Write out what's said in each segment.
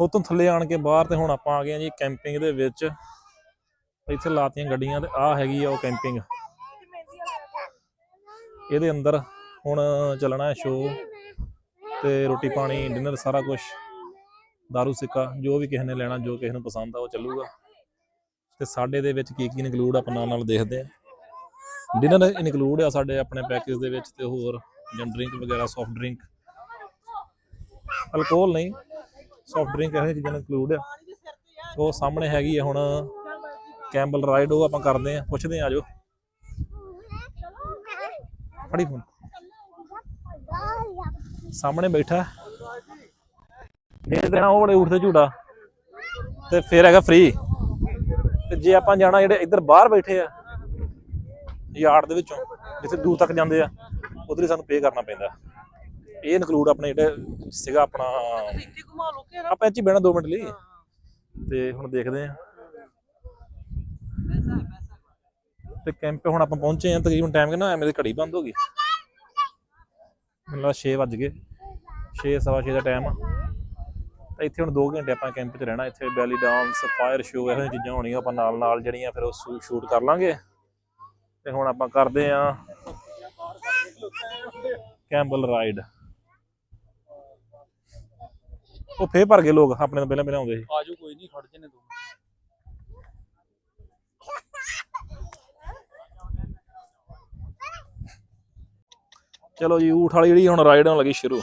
ਉਹ ਥੱਲੇ ਆਣ ਕੇ ਬਾਹਰ ਤੇ ਹੁਣ ਆਪਾਂ ਆ ਗਏ ਆ ਜੀ ਕੈਂਪਿੰਗ ਦੇ ਵਿੱਚ। ਇੱਥੇ ਲਾਤੀਆਂ ਗੱਡੀਆਂ ਤੇ ਆ ਹੈਗੀ ਆ ਉਹ ਕੈਂਪਿੰਗ। ਇਹਦੇ ਅੰਦਰ ਹੁਣ ਚੱਲਣਾ ਹੈ ਸ਼ੋਅ ਤੇ ਰੋਟੀ ਪਾਣੀ ਡਿਨਰ ਸਾਰਾ ਕੁਝ ਦਾਰੂ ਸਿੱਕਾ, ਜੋ ਵੀ ਕਿਸੇ ਨੇ ਲੈਣਾ, ਜੋ ਕਿਸੇ ਨੂੰ ਪਸੰਦ ਆ ਉਹ ਚੱਲੂਗਾ। ਤੇ ਸਾਡੇ ਦੇ ਵਿੱਚ ਕੀ ਕੀ ਇਨਕਲੂਡ ਆਪਾਂ ਨਾਲ ਨਾਲ ਦੇਖਦੇ ਆ ਡਿਨਰ ਇਨਕਲੂਡ ਆ ਸਾਡੇ ਆਪਣੇ ਪੈਕੇਜ ਦੇ ਵਿੱਚ ਤੇ ਹੋਰ, ਜਾਂ ਡਰਿੰਕ ਵਗੈਰਾ ਸੌਫਟ ਡਰਿੰਕ ਅਲਕੋਹਲ ਨਹੀਂ ਸੌਫਟ ਡਰਿੰਕ ਇਹੋ ਜਿਹੀਆਂ ਚੀਜ਼ਾਂ ਇਨਕਲੂਡ ਆ। ਉਹ ਸਾਹਮਣੇ ਹੈਗੀ ਆ ਹੁਣ ਕੈਂਬਲ ਰਾਈਡ ਉਹ ਆਪਾਂ ਕਰਦੇ ਆ, ਪੁੱਛਦੇ ਆ, ਆਜੋ। ਫੜੀ ਫੋਨ ਸਾਹਮਣੇ ਬੈਠਾ। ਇਹ ਦੇਣਾ ਉਹ ਬੜੇ ਉੱਠਦੇ ਝੂਟਾ। ਤੇ ਫੇਰ ਹੈਗਾ ਫ੍ਰੀ ਤੇ ਜੇ ਆਪਾਂ ਜਾਣਾ ਜਿਹੜੇ ਇੱਧਰ ਬਾਹਰ ਬੈਠੇ ਆ, ਯਾਰਡ ਦੇ ਵਿੱਚੋਂ, ਜਿੱਥੇ ਦੂਰ ਤੱਕ ਜਾਂਦੇ ਆ, ਉਧਰ ਹੀ ਸਾਨੂੰ ਪੇ ਕਰਨਾ ਪੈਂਦਾ। ਇਹ ਇਨਕਲੂਡ ਆਪਣੇ ਜਿਹੜੇ ਸੀਗਾ ਆਪਣਾ ਇੱਥੇ ਘੁਮਾ ਲੋ ਕੇ ਆਪਾਂ ਇੱਥੇ ਬਹਿਣਾ 2 ਮਿੰਟ ਲਈ। ਤੇ ਹੁਣ ਦੇਖਦੇ ਆ ਤੇ ਕੈਂਪ ਹੁਣ ਆਪਾਂ ਪਹੁੰਚੇ ਆ ਤਕਰੀਬਨ ਟਾਈਮ ਕਿੰਨਾ ਹੋਇਆ? ਮੇਰੀ ਘੜੀ ਬੰਦ ਹੋ ਗਈ। ਮੈਨੂੰ ਲੱਗਦਾ 6 ਵੱਜ ਗਏ। 6 ਸਵਾ 6 ਦਾ ਟਾਈਮ ਆ। ਤਾਂ ਇੱਥੇ ਹੁਣ 2 ਘੰਟੇ ਆਪਾਂ ਕੈਂਪ 'ਚ ਰਹਿਣਾ। ਇੱਥੇ ਬੈਲੀ ਡਾਂਸ ਫਾਇਰ ਸ਼ੋਅ ਇਹੋ ਜਿਹੀਆਂ ਚੀਜ਼ਾਂ ਹੋਣੀਆਂ। ਆਪਾਂ ਨਾਲ ਨਾਲ ਜਿਹੜੀਆਂ ਫਿਰ ਉਹ ਸ਼ੂਟ ਕਰ ਲਾਂਗੇ। ਤੇ ਹੁਣ ਆਪਾਂ ਕਰਦੇ ਆ ਕੈਂਬਲ ਰਾਈਡ ਉਹ ਫੇਰ ਭਰ ਗਏ ਲੋਕ ਆਪਣੇ ਤੋਂ ਪਹਿਲਾਂ ਆਉਂਦੇ ਸੀ। ਆਜੋ ਕੋਈ ਨਹੀਂ ਖੜ ਜਨੇ ਦੋ ਚਲੋ ਜੀ ਊਠ ਵਾਲੀ ਜਿਹੜੀ ਹੁਣ ਰਾਈਡ ਹੋਣ ਲੱਗੀ ਸ਼ੁਰੂ।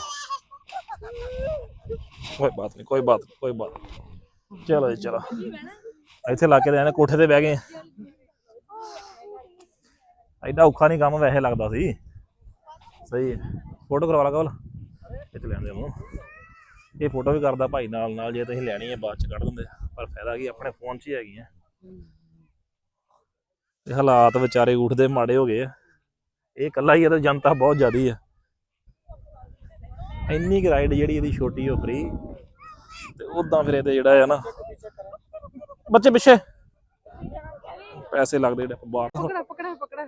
ਕੋਈ ਬਾਤ ਨਹੀਂ ਕੋਈ ਬਾਤ ਕੋਈ ਬਾਤ ਨਹੀਂ। ਚਲੋ ਜੀ ਚਲੋ। ਇੱਥੇ ਲਾ ਕੇ ਦੇਣੇ ਕੋਠੇ ਤੇ ਬਹਿ ਗਏ। ਐਡਾ ਔਖਾ ਨਹੀਂ ਕੰਮ ਵੈਸੇ ਲੱਗਦਾ ਸੀ। ਸਹੀ ਫੋਟੋ ਕਰਵਾ ਲਾ ਕੋਲ। ਇੱਥੇ ਲੈਣ ਦੇ ਮੂੰਹ। ਇਹ ਫੋਟੋ ਵੀ ਕਰਦਾ ਭਾਈ ਨਾਲ ਨਾਲ ਜੇ ਤੁਸੀਂ ਲੈਣੀ ਹੈ ਬਾਅਦ ਚ ਕੱਢ ਦਿੰਦੇ। ਪਰ ਫਾਇਦਾ ਕੀ ਆਪਣੇ ਫੋਨ 'ਚ ਹੀ ਹੈਗੀ ਆ। ਤੇ ਹਾਲਾਤ ਵਿਚਾਰੇ ਊਠ ਦੇ ਮਾੜੇ ਹੋ ਗਏ ਆ। ਇਹ ਇਕੱਲਾ ਹੀ ਆ ਤੇ ਜਨਤਾ ਬਹੁਤ ਜ਼ਿਆਦੀ ਆ। ਇੰਨੀ ਕੁ ਰਾਈਡ ਜਿਹੜੀ ਇਹਦੀ ਛੋਟੀ ਉਹ ਫ੍ਰੀ ਤੇ ਉਦਾਂ ਫਿਰ ਇਹਦੇ ਜਿਹੜਾ ਆ ਨਾ ਬੱਚੇ ਪਿੱਛੇ। ਪੈਸੇ ਲੱਗਦੇ ਜਿਹੜੇ ਬਾਹਰ ਪਕੜਾ ਪਕੜਾ ਪਕੜਾ।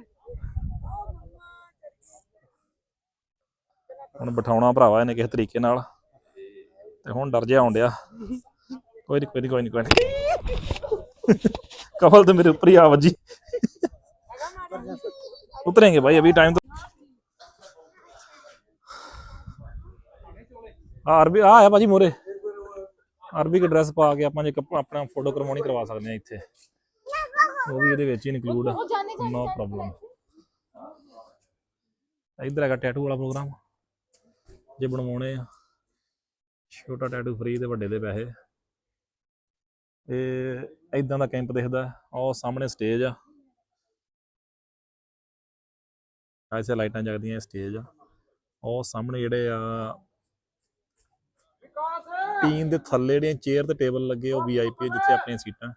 ਹੁਣ ਬਿਠਾਉਣਾ ਭਰਾਵਾ ਇਹਨੇ ਕਿਸੇ ਤਰੀਕੇ ਨਾਲ। ਤੇ ਹੁਣ ਡਰ ਜਿਹਾ ਆਉਣ ਡਿਆ। ਕੋਈ ਨਹੀਂ ਕੋਈ ਨਹੀਂ ਕੋਈ ਨਹੀਂ ਕੋਈ ਤੇ ਮੇਰੇ ਉੱਪਰ ਹੀ ਆ ਵੱਜੀ। ਉਤਰेंगे भाई अभी टाइम तो ਆਰਬੀ ਆ ਆ ਭਾਜੀ ਮੋਰੇ ਆਰਬੀ ਦਾ ਡਰੈਸ ਪਾ ਕੇ ਆਪਾਂ ਜੇ ਆਪਣਾ ਫੋਟੋ ਕਰਵਾਉਣੀ ਕਰਵਾ ਸਕਦੇ ਆ ਇੱਥੇ। ਉਹ ਵੀ ਇਹਦੇ ਵਿੱਚ ਹੀ ਇਨਕਲੂਡ ਆ। ਨੋ ਪ੍ਰੋਬਲਮ ਇਧਰ ਹੈਗਾ ਟੈਟੂ ਵਾਲਾ ਪ੍ਰੋਗਰਾਮ ਜੇ ਬਣਵਾਉਣੇ ਆ। ਛੋਟਾ ਟੈਟੂ ਫ੍ਰੀ ਤੇ ਵੱਡੇ ਦੇ ਪੈਸੇ। ਇਹ ਇਦਾਂ ਦਾ ਕੈਂਪ ਦਿਖਦਾ, ਉਹ ਸਾਹਮਣੇ ਸਟੇਜ ਆ। ਐਸੇ ਲਾਈਟਾਂ ਜਗਦੀਆਂ ਸਟੇਜ ਆ। ਉਹ ਸਾਹਮਣੇ ਜਿਹੜੇ ਆ ਟੀਨ ਦੇ ਥੱਲੇ ਜਿਹੜੀਆਂ ਚੇਅਰ ਤੇ ਟੇਬਲ ਲੱਗੇ, ਉਹ ਵੀਆਈਪੀ ਜਿੱਥੇ ਆਪਣੀਆਂ ਸੀਟਾਂ।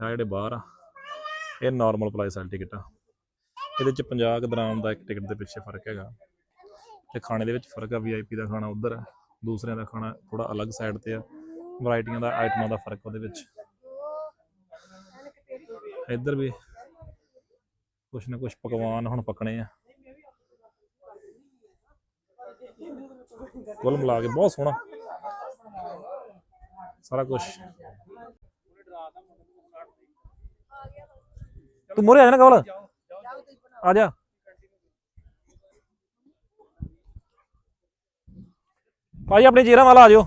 ਆ ਜਿਹੜੇ ਬਾਹਰ ਆ, ਇਹ ਨਾਰਮਲ ਪ੍ਰਾਈਸ ਵਾਲੀ ਟਿਕਟ ਆ। ਇਹਦੇ ਚ 50 ਕੁ ਦਾ ਇੱਕ ਟਿਕਟ ਦੇ ਪਿੱਛੇ ਫ਼ਰਕ ਹੈਗਾ। ਤੇ ਖਾਣੇ ਦੇ ਵਿੱਚ ਫ਼ਰਕ ਆ ਵੀਆਈਪੀ ਦਾ ਖਾਣਾ ਉਧਰ ਆ। ਦੂਸਰਿਆਂ ਦਾ ਖਾਣਾ ਥੋੜਾ ਅਲੱਗ ਸਾਈਡ ਤੇ ਆ। ਵੈਰਾਈਟੀਆਂ ਦਾ ਆਈਟਮਾਂ ਦਾ ਫ਼ਰਕ ਉਹਦੇ ਵਿੱਚ। ਇੱਧਰ ਵੀ ਕੁਛ ਨਾ ਕੁਛ ਪਕਵਾਨ ਹੁਣ ਪਕਣੇ ਆ। ਕੁੱਲ ਮਿਲਾ ਕੇ ਬਹੁਤ ਸੋਹਣਾ। ਸਾਰਾ ਕੁਝ ਤੂੰ ਮੋਰੇ ਆ ਜਾ ਨਾ ਕਵਲ ਆ ਜਾ। ਭਾਜੀ ਆਪਣੇ ਚੀਰਾਂ ਵਾਲਾ ਆ ਜਾਓ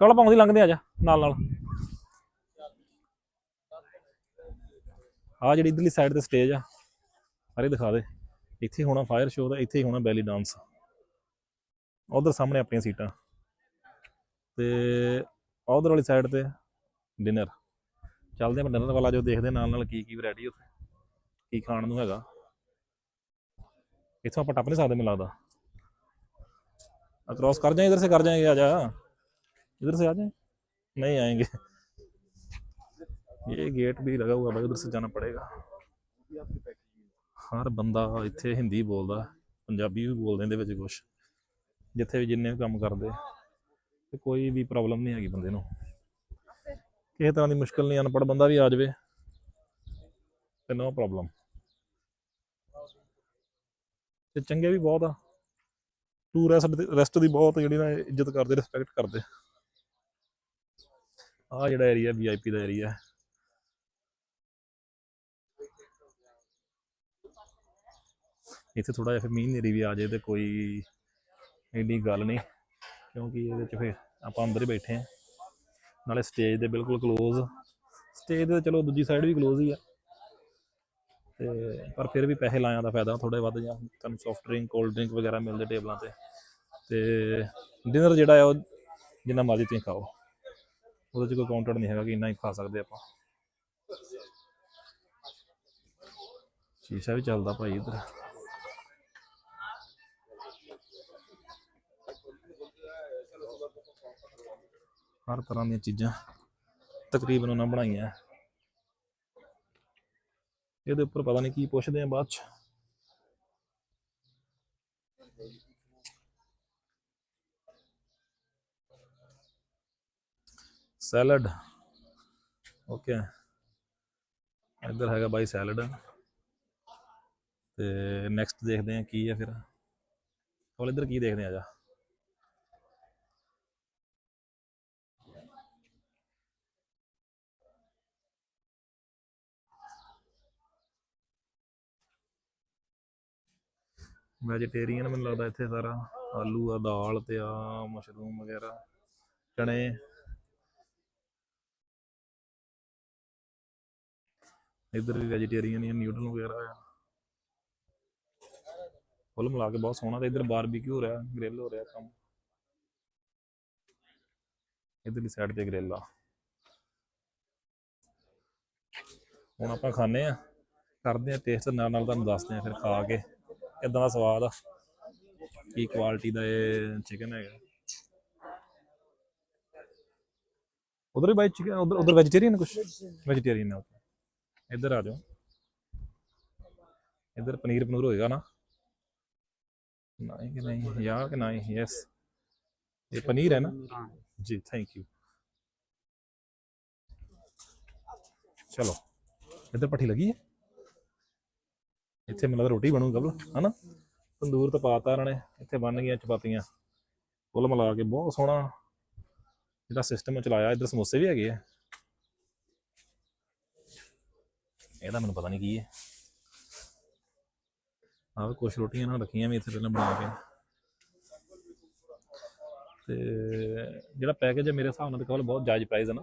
ਕਵਲ ਪਾਉਂਦੀ ਲੰਘਦੇ ਆ ਜਾ, ਨਾਲ ਨਾਲ। ਆ ਜਿਹੜੀ ਇਧਰਲੀ ਸਾਈਡ ਤੇ ਸਟੇਜ ਆ ਸਾਰੇ ਦਿਖਾ ਦੇ। ਇੱਥੇ ਹੋਣਾ ਫਾਇਰ ਸ਼ੋਅ ਦਾ, ਇੱਥੇ ਹੀ ਹੋਣਾ ਬੈਲੀ ਡਾਂਸ ਉਧਰ ਸਾਹਮਣੇ ਆਪਣੀਆਂ ਸੀਟਾਂ। ਤੇ ਉਧਰ ਵਾਲੀ ਸਾਈਡ ਤੇ ਡਿਨਰ ਚੱਲਦੇ ਆਪਾਂ ਡਿਨਰ ਵਾਲਾ ਜੋ ਦੇਖਦੇ ਨਾਲ ਨਾਲ ਕੀ ਕੀ ਵੈਰਾਈਟੀ ਉੱਥੇ। ਕੀ ਖਾਣ ਨੂੰ ਹੈਗਾ। ਇੱਥੋਂ ਆਪਾਂ ਟੱਪ ਨਹੀਂ ਸਕਦੇ ਮੈਨੂੰ ਲੱਗਦਾ क्रॉस कर जाए इधर से कर जाएंगे आजा इधर से आ जाए नहीं आएंगे ये गेट भी लगा हुआ है भाई उधर से जाना पड़ेगा ਹਰ ਬੰਦਾ ਇੱਥੇ ਹਿੰਦੀ ਬੋਲਦਾ ਪੰਜਾਬੀ ਵੀ ਬੋਲਦੇ ਇਹਦੇ ਵਿੱਚ ਕੁਛ ਜਿੱਥੇ ਵੀ ਜਿੰਨੇ ਵੀ ਕੰਮ ਕਰਦੇ ਤੇ ਕੋਈ ਵੀ ਪ੍ਰੋਬਲਮ ਨਹੀਂ ਹੈਗੀ ਬੰਦੇ ਨੂੰ ਕਿਸੇ ਤਰ੍ਹਾਂ ਦੀ ਮੁਸ਼ਕਲ ਨਹੀਂ ਅਨਪੜ੍ਹ ਬੰਦਾ ਵੀ ਆ ਜਾਵੇ ਤੇ ਨੋ ਪ੍ਰੋਬਲਮ ਤੇ ਚੰਗੇ ਵੀ ਬਹੁਤ ਆ। ਟੂਰਿਸਟ ਰੈਸਟ ਦੀ ਬਹੁਤ ਜਿਹੜੀ ਨਾ ਇੱਜ਼ਤ ਕਰਦੇ ਰਿਸਪੈਕਟ ਕਰਦੇ। ਆ ਜਿਹੜਾ ਏਰੀਆ ਵੀਆਈਪੀ ਦਾ ਏਰੀਆ ਇੱਥੇ ਥੋੜਾ ਜਿਹਾ ਫਿਰ ਮੀਂਹ ਨੇਰੀ ਵੀ ਆ ਜਾਏ ਤੇ ਕੋਈ ਐਡੀ ਗੱਲ ਨਹੀਂ, ਕਿਉਂਕਿ ਇਹਦੇ ਚ ਫਿਰ ਆਪਾਂ ਅੰਦਰ ਹੀ ਬੈਠੇ ਆ। ਨਾਲੇ ਸਟੇਜ ਦੇ ਬਿਲਕੁਲ ক্লোਜ਼ ਸਟੇਜ ਦੇ ਚਲੋ ਦੂਜੀ ਸਾਈਡ ਵੀ ক্লোਜ਼ ਹੀ ਆ। ਤੇ ਪਰ ਫਿਰ ਵੀ ਪੈਸੇ ਲਾਇਆ ਦਾ ਫਾਇਦਾ ਥੋੜੇ ਵੱਧ ਜਾਂ ਤੁਹਾਨੂੰ ਸੌਫਟ ਡਰਿੰਕ ਕੋਲਡ ਡਰਿੰਕ ਵਗੈਰਾ ਮਿਲਦੇ ਟੇਬਲਾਂ ਤੇ। ਤੇ ਡਿਨਰ ਜਿਹੜਾ ਆ ਉਹ ਜਿੰਨਾ ਮਰਜ਼ੀ ਤੁਸੀਂ ਖਾਓ। ਉਹਦੇ 'ਚ ਕੋਈ ਕਾਊਂਟਰ ਨਹੀਂ ਹੈਗਾ ਕਿ ਇੰਨਾ ਹੀ ਖਾ ਸਕਦੇ ਆਪਾਂ। ਸ਼ੀਸ਼ਾ ਵੀ ਚੱਲਦਾ ਭਾਈ ਇਧਰ। ਹਰ ਤਰ੍ਹਾਂ ਦੀਆਂ ਚੀਜ਼ਾਂ ਤਕਰੀਬਨ ਉਹਨਾਂ ਬਣਾਈਆਂ। ਇਹਦੇ ਉੱਪਰ ਪਤਾ ਨਹੀਂ ਕੀ ਪੁੱਛਦੇ ਆ ਬਾਅਦ ਚ। ਸੈਲਡ। ਓਕੇ ਇੱਧਰ ਹੈਗਾ ਬਾਈ ਸੈਲਡ। ਤੇ ਨੈਕਸਟ ਦੇਖਦੇ ਆ ਕੀ ਹੈ ਫਿਰ। ਕੋਲ ਇੱਧਰ ਕੀ ਦੇਖਦੇ ਆ ਜਾ? ਵੈਜੀਟੇਰੀਅਨ ਮੈਨੂੰ ਲੱਗਦਾ ਇੱਥੇ ਸਾਰਾ। ਆਲੂ ਆ, ਦਾਲ ਤੇ ਆ ਮਸ਼ਰੂਮ ਵਗੈਰਾ। ਚਣੇ ਇੱਧਰ ਵੀ ਵੈਜੀਟੇਰੀਅਨ ਹੀ ਨਿਊਡਲ ਵਗੈਰਾ ਆ। ਫੁੱਲ ਮਿਲਾ ਕੇ ਬਹੁਤ ਸੋਹਣਾ ਤੇ ਇੱਧਰ ਬਾਰਬੀਕਿਊ ਹੋ ਰਿਹਾ ਗ੍ਰਿਲ ਹੋ ਰਿਹਾ ਕੰਮ। ਇੱਧਰਲੀ ਸਾਈਡ ਤੇ ਗ੍ਰਿਲ ਆ। ਹੁਣ ਆਪਾਂ ਖਾਣੇ ਆ। ਕਰਦੇ ਆ ਟੇਸਟ ਨਾਲ ਨਾਲ ਤੁਹਾਨੂੰ ਦੱਸਦੇ ਆ ਫਿਰ ਖਾ ਕੇ। ਕਿੱਦਾਂ ਦਾ ਸਵਾਦ ਆ? ਕੀ ਕੁਆਲਿਟੀ ਦਾ ਇਹ ਚਿਕਨ ਹੈਗਾ? ਉਧਰ ਵੀ ਬਾਈ ਚਿਕਨ ਉਧਰ ਉਧਰ ਵੈਜੀਟੇਰੀਅਨ ਕੁਝ ਵੈਜੀਟੇਰੀਅਨ ਹੈ ਉੱਥੇ। ਇੱਧਰ ਆ ਜਾਓ। ਇੱਧਰ ਪਨੀਰ ਪਨੂਰ ਹੋਏਗਾ ਨਾ? ਨਹੀਂ ਕਿ ਨਹੀਂ ਯਾ ਕਿ ਨਹੀਂ ਯੈਸ ਇਹ ਪਨੀਰ ਹੈ ਨਾ? ਜੀ ਥੈਂਕ ਯੂ ਚਲੋ। ਇੱਧਰ ਪੱਠੀ ਲੱਗੀ ਹੈ? ਇੱਥੇ ਮੈਨੂੰ ਲੱਗਦਾ ਰੋਟੀ ਬਣੂ ਕਬਲ ਹਨਾ? ਤੰਦੂਰ ਤਾਂ ਪਾਤਾ ਇਹਨਾਂ ਨੇ, ਇੱਥੇ ਬਣ ਗਈਆਂ ਚਪਾਤੀਆਂ। ਕੁੱਲ ਮਿਲਾ ਕੇ ਬਹੁਤ ਸੋਹਣਾ ਜਿਹੜਾ ਸਿਸਟਮ ਚਲਾਇਆ, ਇੱਧਰ ਸਮੋਸੇ ਵੀ ਹੈਗੇ ਆ। ਇਹਦਾ ਮੈਨੂੰ ਪਤਾ ਨਹੀਂ ਕੀ ਹੈ। ਆਹ ਕੁਝ ਰੋਟੀਆਂ ਨਾਲ ਰੱਖੀਆਂ ਵੀ ਇੱਥੇ ਪਹਿਲਾਂ ਬਣਾ ਕੇ। ਤੇ ਜਿਹੜਾ ਪੈਕੇਜ ਹੈ ਮੇਰੇ ਹਿਸਾਬ ਨਾਲ ਤਾਂ ਕਬਲ ਬਹੁਤ ਜਾਇਜ਼ ਪ੍ਰਾਈਸ ਹੈ ਨਾ।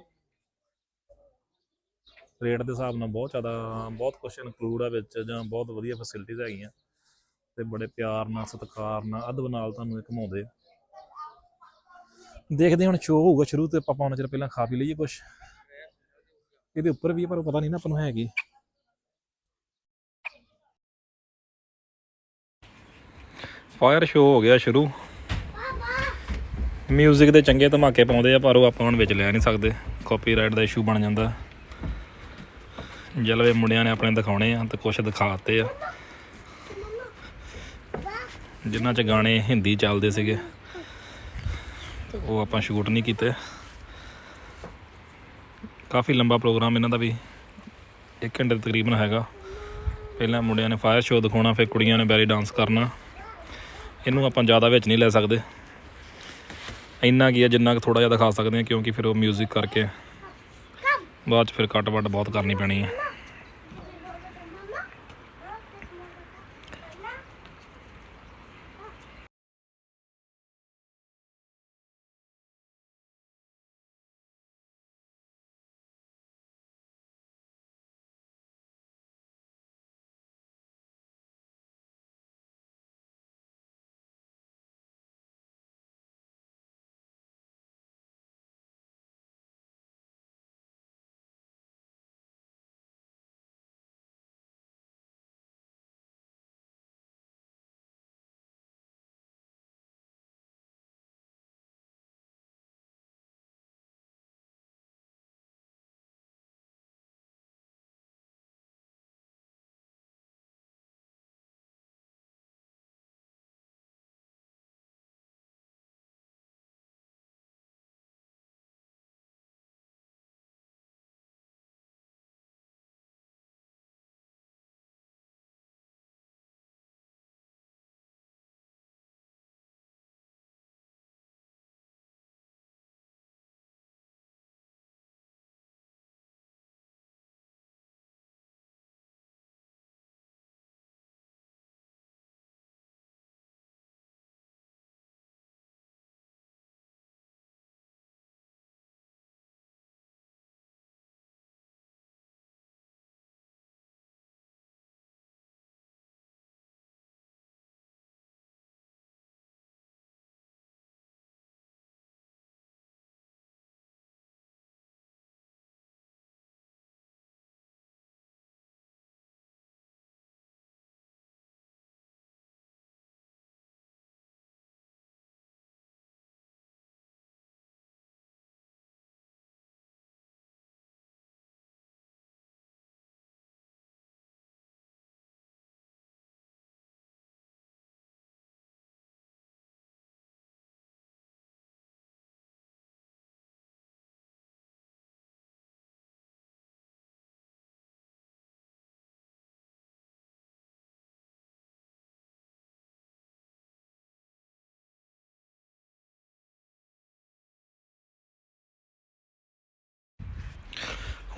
ਰੇਟ ਦੇ ਹਿਸਾਬ ਨਾਲ ਬਹੁਤ ਜ਼ਿਆਦਾ, ਬਹੁਤ ਕੁਝ ਇਨਕਲੂਡ ਆ ਵਿੱਚ ਜਾਂ ਬਹੁਤ ਵਧੀਆ ਫੈਸਿਲਿਟੀਆਂ ਹੈਗੀਆਂ। ਤੇ ਬੜੇ ਪਿਆਰ ਨਾਲ, ਸਤਿਕਾਰ ਨਾਲ ਅਦਬ ਨਾਲ ਤੁਹਾਨੂੰ ਇਹ ਘਮਾਉਂਦੇ ਆ। ਦੇਖਦੇ ਹੁਣ ਸ਼ੋਅ ਹੋਊਗਾ ਸ਼ੁਰੂ ਤੇ ਆਪਾਂ ਉਹਨਾਂ ਚਿਰ ਪਹਿਲਾਂ ਖਾ ਪੀ ਲਈਏ ਕੁਝ ਇਹਦੇ ਉੱਪਰ ਵੀ ਪਰ ਉਹ ਪਤਾ ਨਹੀਂ ਨਾ ਆਪਾਂ ਨੂੰ ਹੈਗੀ। ਫਾਇਰ ਸ਼ੋਅ ਹੋ ਗਿਆ ਸ਼ੁਰੂ। ਮਿਊਜ਼ਿਕ ਦੇ ਚੰਗੇ ਧਮਾਕੇ ਪਾਉਂਦੇ ਆ, ਪਰ ਉਹ ਆਪਾਂ ਹੁਣ ਵਿੱਚ ਲੈ ਨਹੀਂ ਸਕਦੇ। ਕਾਪੀਰਾਈਟ ਦਾ ਇਸ਼ੂ ਬਣ ਜਾਂਦਾ। ਜਲਵੇ ਮੁੰਡਿਆਂ ਨੇ ਆਪਣੇ ਦਿਖਾਉਣੇ ਆ ਤੇ ਕੁਝ ਦਿਖਾਤੇ ਆ। ਜਿਨ੍ਹਾਂ ਚ ਗਾਣੇ ਹਿੰਦੀ ਚੱਲਦੇ ਸੀਗੇ ਉਹ ਆਪਾਂ ਸ਼ੂਟ ਨਹੀਂ ਕੀਤੇ। ਕਾਫੀ ਲੰਬਾ ਪ੍ਰੋਗਰਾਮ ਇਹਨਾਂ ਦਾ ਵੀ 1 ਘੰਟੇ ਤਕਰੀਬਨ ਹੈਗਾ। ਪਹਿਲਾਂ ਮੁੰਡਿਆਂ ਨੇ ਫਾਇਰ ਸ਼ੋਅ ਦਿਖਾਉਣਾ, ਫਿਰ ਕੁੜੀਆਂ ਨੇ ਬੈਰੀ ਡਾਂਸ ਕਰਨਾ। ਇਹਨੂੰ ਆਪਾਂ ਜ਼ਿਆਦਾ ਵਿੱਚ ਨਹੀਂ ਲੈ ਸਕਦੇ। ਇੰਨਾ ਕੀ ਹੈ ਜਿੰਨਾ ਕੁ ਥੋੜਾ ਜਿਹਾ ਦਿਖਾ ਸਕਦੇ ਹਾਂ ਕਿਉਂਕਿ ਫਿਰ ਉਹ 뮤직 ਕਰਕੇ ਬਾਅਦ ਚ ਫਿਰ ਕੱਟ ਵੱਟ ਬਹੁਤ ਕਰਨੀ ਪੈਣੀ ਹੈ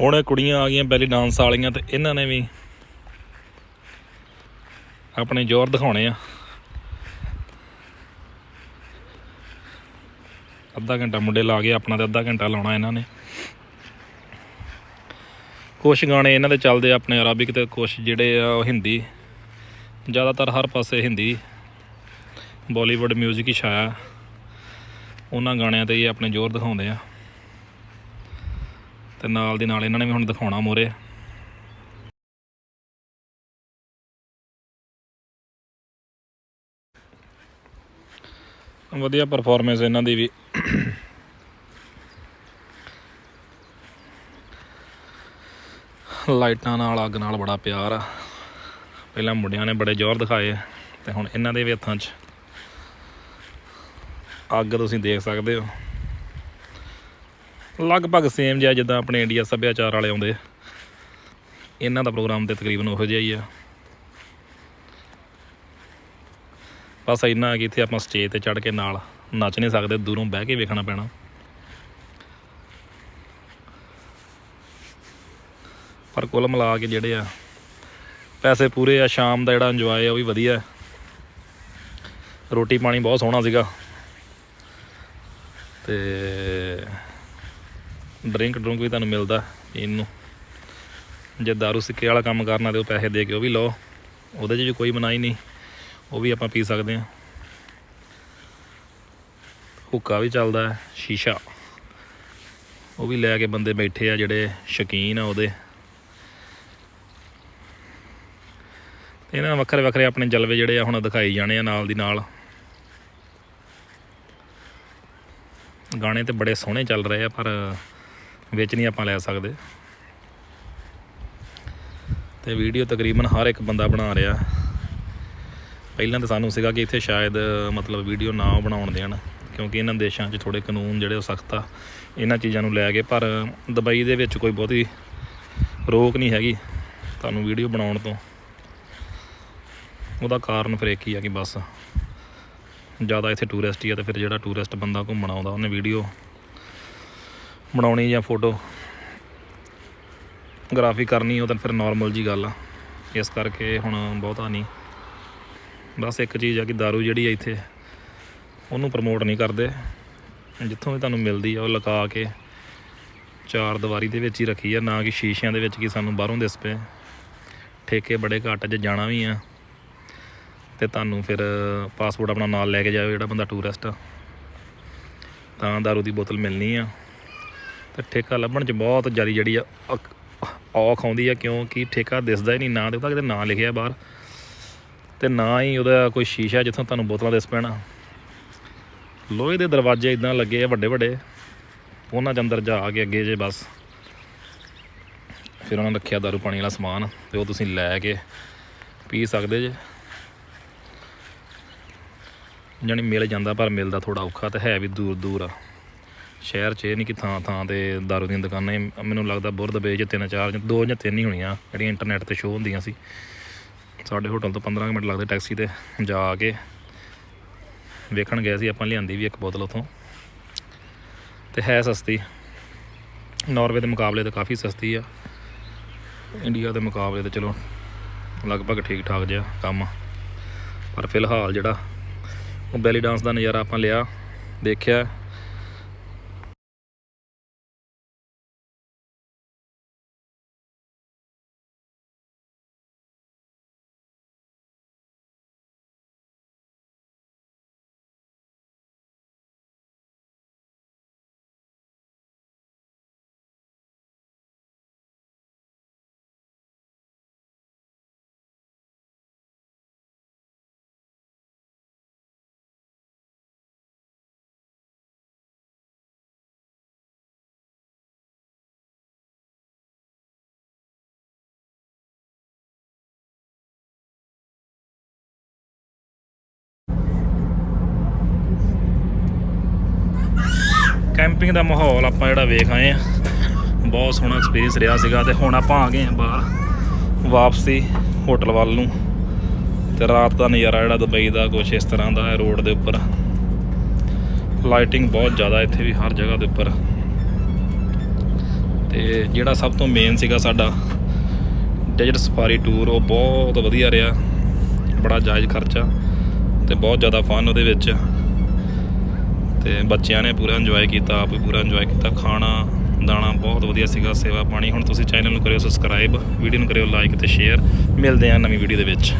ਹੁਣ ਕੁੜੀਆਂ ਆ ਗਈਆਂ ਬੈਲੀ ਡਾਂਸ ਵਾਲੀਆਂ ਤੇ ਇਹਨਾਂ ਨੇ ਵੀ ਆਪਣੇ ਜ਼ੋਰ ਦਿਖਾਉਣੇ ਆ। ਅੱਧਾ ਘੰਟਾ ਮੁੰਡੇ ਲਾ ਕੇ ਆਪਣਾ ਤੇ ਅੱਧਾ ਘੰਟਾ ਲਾਉਣਾ ਇਹਨਾਂ ਨੇ। ਕੁਛ ਗਾਣੇ ਇਹਨਾਂ ਦੇ ਚੱਲਦੇ ਆ ਆਪਣੇ ਅਰਾਬਿਕ ਤੇ, ਕੁਛ ਜਿਹੜੇ ਆ ਉਹ ਹਿੰਦੀ। ਜ਼ਿਆਦਾਤਰ ਹਰ ਪਾਸੇ ਹਿੰਦੀ। ਬਾਲੀਵੁੱਡ 뮤직 ਹੀ ਛਾਇਆ। ਉਹਨਾਂ ਗਾਣਿਆਂ ਤੇ ਹੀ ਆਪਣੇ ਜ਼ੋਰ ਦਿਖਾਉਂਦੇ ਆ। ਤੇ ਨਾਲ ਦੀ ਨਾਲ ਇਹਨਾਂ ਨੇ ਵੀ ਹੁਣ ਦਿਖਾਉਣਾ ਮੋਰੇ। ਵਧੀਆ ਪਰਫਾਰਮੈਂਸ ਇਹਨਾਂ ਦੀ ਵੀ। ਲਾਈਟਾਂ ਨਾਲ, ਅੱਗ ਨਾਲ ਬੜਾ ਪਿਆਰ ਆ। ਪਹਿਲਾਂ ਮੁੰਡਿਆਂ ਨੇ ਬੜੇ ਜ਼ੋਰ ਦਿਖਾਏ ਤੇ ਹੁਣ ਇਹਨਾਂ ਦੇ ਵੀ ਹੱਥਾਂ 'ਚ ਅੱਗ ਤੁਸੀਂ ਦੇਖ ਸਕਦੇ ਹੋ। ਲਗਭਗ ਸੇਮ ਜਿਹਾ ਜਿੱਦਾਂ ਆਪਣੇ ਇੰਡੀਆ ਸੱਭਿਆਚਾਰ ਵਾਲੇ ਆਉਂਦੇ ਇਹਨਾਂ ਦਾ ਪ੍ਰੋਗਰਾਮ ਤੇ ਤਕਰੀਬਨ ਉਹੋ ਜਿਹਾ ਹੀ ਆ। ਬਸ ਇੰਨਾ ਕਿ ਇੱਥੇ ਆਪਾਂ ਸਟੇਜ ਤੇ ਚੜ ਕੇ ਨਾਲ ਨੱਚ ਨਹੀਂ ਸਕਦੇ, ਦੂਰੋਂ ਬਹਿ ਕੇ ਵੇਖਣਾ ਪੈਣਾ। ਪਰ ਕੁੱਲ ਮਿਲਾ ਕੇ ਜਿਹੜੇ ਆ, ਪੈਸੇ ਪੂਰੇ ਆ, ਸ਼ਾਮ ਦਾ ਜਿਹੜਾ ਇੰਜੋਏ ਆ, ਉਹ ਵੀ ਵਧੀਆ। ਰੋਟੀ ਪਾਣੀ ਬਹੁਤ ਸੋਹਣਾ ਸੀਗਾ। ਤੇ ਡਰਿੰਕ ਡਰੁੰਕ ਵੀ ਤੁਹਾਨੂੰ ਮਿਲਦਾ ਇਹਨੂੰ। ਜੇ ਦਾਰੂ ਸਿੱਕੇ ਵਾਲਾ ਕੰਮ ਕਰਨਾ ਤੇ ਉਹ ਪੈਸੇ ਦੇ ਕੇ ਉਹ ਵੀ ਲਓ। ਉਹਦੇ 'ਚ ਵੀ ਕੋਈ ਮਨਾਹੀ ਨਹੀਂ। ਉਹ ਵੀ ਆਪਾਂ ਪੀ ਸਕਦੇ ਹਾਂ। ਹੁੱਕਾ ਵੀ ਚੱਲਦਾ ਹੈ, ਸ਼ੀਸ਼ਾ। ਉਹ ਵੀ ਲੈ ਕੇ ਬੰਦੇ ਬੈਠੇ ਆ ਜਿਹੜੇ ਸ਼ੌਕੀਨ ਆ ਉਹਦੇ। ਤੇ ਇਹਨਾਂ ਵੱਖਰੇ ਵੱਖਰੇ ਆਪਣੇ ਜਲਵੇ ਜਿਹੜੇ ਆ ਹੁਣ ਦਿਖਾਈ ਜਾਣੇ ਆ ਨਾਲ ਦੀ ਨਾਲ। ਗਾਣੇ ਤੇ ਬੜੇ ਸੋਹਣੇ ਚੱਲ ਰਹੇ ਆ, ਪਰ ਵਿੱਚ ਨਹੀਂ ਆਪਾਂ ਲੈ ਸਕਦੇ। ਤੇ ਵੀਡੀਓ ਤਕਰੀਬਨ ਹਰ ਇੱਕ ਬੰਦਾ ਬਣਾ ਰਿਹਾ। ਪਹਿਲਾਂ ਤਾਂ ਸਾਨੂੰ ਸੀਗਾ ਕਿ ਇੱਥੇ ਸ਼ਾਇਦ, ਮਤਲਬ ਵੀਡੀਓ ਨਾ ਬਣਾਉਣ ਦੇਣ, ਕਿਉਂਕਿ ਇਹਨਾਂ ਦੇਸ਼ਾਂ 'ਚ ਥੋੜੇ ਕਾਨੂੰਨ ਜਿਹੜੇ ਉਹ ਸਖਤ ਆ, ਇਹਨਾਂ ਚੀਜ਼ਾਂ ਨੂੰ ਲੈ ਕੇ। ਪਰ ਦੁਬਈ ਦੇ ਵਿੱਚ ਕੋਈ ਬਹੁਤੀ ਰੋਕ ਨਹੀਂ ਹੈਗੀ ਤੁਹਾਨੂੰ ਵੀਡੀਓ ਬਣਾਉਣ ਤੋਂ। ਉਹਦਾ ਕਾਰਨ ਫਿਰ ਇੱਕ ਹੀ ਆ ਕਿ ਬਸ ਜ਼ਿਆਦਾ ਇੱਥੇ ਟੂਰਿਸਟ ਹੀ ਆ ਤੇ ਫਿਰ ਜਿਹੜਾ ਟੂਰਿਸਟ ਬੰਦਾ ਘੁੰਮਣ ਆਉਂਦਾ, ਉਹਨੇ ਵੀਡੀਓ ਬਣਾਉਣੀ ਜਾਂ ਫੋਟੋ। ਗ੍ਰਾਫੀ ਕਰਨੀ ਉਹ ਤਾਂ ਫਿਰ ਨਾਰਮਲ ਜੀ ਗੱਲ ਆ। ਇਸ ਕਰਕੇ ਹੁਣ ਬਹੁਤਾ ਨਹੀਂ। ਬਸ ਇੱਕ ਚੀਜ਼ ਆ ਕਿ दारू ਜਿਹੜੀ ਆ ਇੱਥੇ, ਉਹਨੂੰ ਪ੍ਰਮੋਟ ਨਹੀਂ ਕਰਦੇ। ਜਿੱਥੋਂ ਵੀ ਤੁਹਾਨੂੰ ਮਿਲਦੀ ਆ, ਉਹ ਲਗਾ ਕੇ ਚਾਰ ਦੀਵਾਰੀ ਦੇ ਵਿੱਚ ਹੀ ਰੱਖੀ ਆ, ਨਾ ਕਿ ਸ਼ੀਸ਼ਿਆਂ ਦੇ ਵਿੱਚ ਕਿ ਸਾਨੂੰ ਬਾਹਰੋਂ ਦਿਸ ਪਏ। ਠੇਕੇ ਬੜੇ ਘੱਟ ਜੇ ਜਾਣਾ ਵੀ ਆ, ਤੇ ਤੁਹਾਨੂੰ ਫਿਰ ਪਾਸਪੋਰਟ ਆਪਣਾ ਨਾਲ ਲੈ ਕੇ ਜਾਓ ਜਿਹੜਾ ਬੰਦਾ ਟੂਰਿਸਟ ਆ। ਤਾਂ ਦਾਰੂ ਦੀ ਬੋਤਲ ਮਿਲਣੀ ਆ। ਤੇ ਠੇਕਾ ਲੱਭਣ 'ਚ ਬਹੁਤ ਜ਼ਿਆਦਾ ਜਿਹੜੀ ਆ ਔਖ- ਆਉਂਦੀ ਆ, ਕਿਉਂਕਿ ਠੇਕਾ ਦਿਸਦਾ ਹੀ ਨਹੀਂ, ਨਾ ਤੇ ਉਹਦਾ ਕਿਤੇ ਨਾਂ ਲਿਖਿਆ ਬਾਹਰ। ਤੇ ਨਾ ਹੀ ਉਹਦਾ ਕੋਈ ਸ਼ੀਸ਼ਾ ਜਿੱਥੋਂ ਤੁਹਾਨੂੰ ਬੋਤਲਾਂ ਦਿਸ ਪੈਣਾ। ਲੋਹੇ ਦੇ ਦਰਵਾਜ਼ੇ ਇਦਾਂ ਲੱਗੇ ਆ ਵੱਡੇ ਵੱਡੇ ਉਹਨਾਂ 'ਚ ਅੰਦਰ ਜਾ ਕੇ ਅੱਗੇ ਜੇ ਬਸ। ਫਿਰ ਉਹਨਾਂ ਨੇ ਰੱਖਿਆ ਦਾਰੂ ਪਾਣੀ ਵਾਲਾ ਸਮਾਨ, ਤੇ ਉਹ ਤੁਸੀਂ ਲੈ ਕੇ ਪੀ ਸਕਦੇ ਜੇ। ਜਾਣੀ ਮਿਲ ਜਾਂਦਾ, ਪਰ ਮਿਲਦਾ ਥੋੜਾ ਔਖਾ ਤੇ ਹੈ ਵੀ ਦੂਰ ਦੂਰ ਆ। ਸ਼ਹਿਰ 'ਚ, ਇਹ ਨਹੀਂ ਕਿ ਥਾਂ ਥਾਂ ਤੇ ਦਾਰੂ ਦੀਆਂ ਦੁਕਾਨਾਂ ਮੈਨੂੰ ਲੱਗਦਾ ਬੁਰਦ ਬੇਜ ਤਿੰਨ ਚਾਰ ਜਾਂ ਦੋ ਜਾਂ ਤਿੰਨ ਹੀ ਹੋਣੀਆਂ, ਜਿਹੜੀਆਂ ਇੰਟਰਨੈਟ ਤੇ ਸ਼ੋਅ ਹੁੰਦੀਆਂ ਸੀ। ਸਾਡੇ ਹੋਟਲ ਤੋਂ 15 ਕੁ ਮਿੰਟ ਲੱਗਦੇ ਟੈਕਸੀ ਤੇ ਜਾ ਕੇ ਵੇਖਣ ਗਏ ਸੀ, ਆਪਾਂ ਲਿਆਂਦੀ ਵੀ ਇੱਕ ਬੋਤਲ ਉਥੋਂ। ਤੇ ਹੈ ਸਸਤੀ। ਨਾਰਵੇ ਦੇ ਮੁਕਾਬਲੇ ਤਾਂ ਕਾਫੀ ਸਸਤੀ ਆ। ਇੰਡੀਆ ਦੇ ਮੁਕਾਬਲੇ ਤੇ ਚਲੋ ਲਗਭਗ ਠੀਕ ਠਾਕ ਜਿਹਾ ਕੰਮ ਪਰ ਫਿਲਹਾਲ ਜਿਹੜਾ ਉਹ ਬੈਲੀ ਡਾਂਸ ਦਾ ਨਜ਼ਾਰਾ ਆਪਾਂ ਲਿਆ, ਦੇਖਿਆ। ਕੈਂਪਿੰਗ ਦਾ ਮਾਹੌਲ ਆਪਾਂ ਜਿਹੜਾ ਵੇਖ ਆਏ ਆ। ਬਹੁਤ ਸੋਹਣਾ ਐਕਸਪੀਰੀਅੰਸ ਰਿਹਾ ਸੀਗਾ ਤੇ ਹੁਣ ਆਪਾਂ ਆ ਗਏ ਆ ਬਾਹਰ ਵਾਪਸੀ ਹੋਟਲ ਵੱਲ ਨੂੰ। ਤੇ ਰਾਤ ਦਾ ਨਜ਼ਾਰਾ ਜਿਹੜਾ ਦੁਬਈ ਦਾ ਕੁਝ ਇਸ ਤਰ੍ਹਾਂ ਦਾ ਹੈ ਰੋਡ ਦੇ ਉੱਪਰ। ਲਾਈਟਿੰਗ ਬਹੁਤ ਜ਼ਿਆਦਾ ਇੱਥੇ ਵੀ ਹਰ ਜਗ੍ਹਾ ਦੇ ਉੱਪਰ। ਤੇ ਜਿਹੜਾ ਸਭ ਤੋਂ ਮੇਨ ਸੀਗਾ ਸਾਡਾ ਡੈਜ਼ਰਟ ਸਫਾਰੀ ਟੂਰ ਉਹ ਬਹੁਤ ਵਧੀਆ ਰਿਹਾ। ਬੜਾ ਜਾਇਜ਼ ਖਰਚਾ ਤੇ ਬਹੁਤ ਜ਼ਿਆਦਾ ਫਨ ਉਹਦੇ ਵਿੱਚ। ਤੇ ਬੱਚਿਆਂ ਨੇ ਪੂਰਾ ਇੰਜੋਏ ਕੀਤਾ, ਆਪ ਵੀ ਪੂਰਾ ਇੰਜੋਏ ਕੀਤਾ। ਖਾਣਾ, ਦਾਣਾ ਬਹੁਤ ਵਧੀਆ ਸੀਗਾ, ਸੇਵਾ ਪਾਣੀ। ਹੁਣ ਤੁਸੀਂ ਚੈਨਲ ਨੂੰ ਕਰਿਓ ਸਬਸਕ੍ਰਾਈਬ ਵੀਡੀਓ ਨੂੰ ਕਰਿਓ ਲਾਈਕ ਤੇ ਸ਼ੇਅਰ ਮਿਲਦੇ ਹਾਂ ਨਵੀਂ ਵੀਡੀਓ ਦੇ ਵਿੱਚ।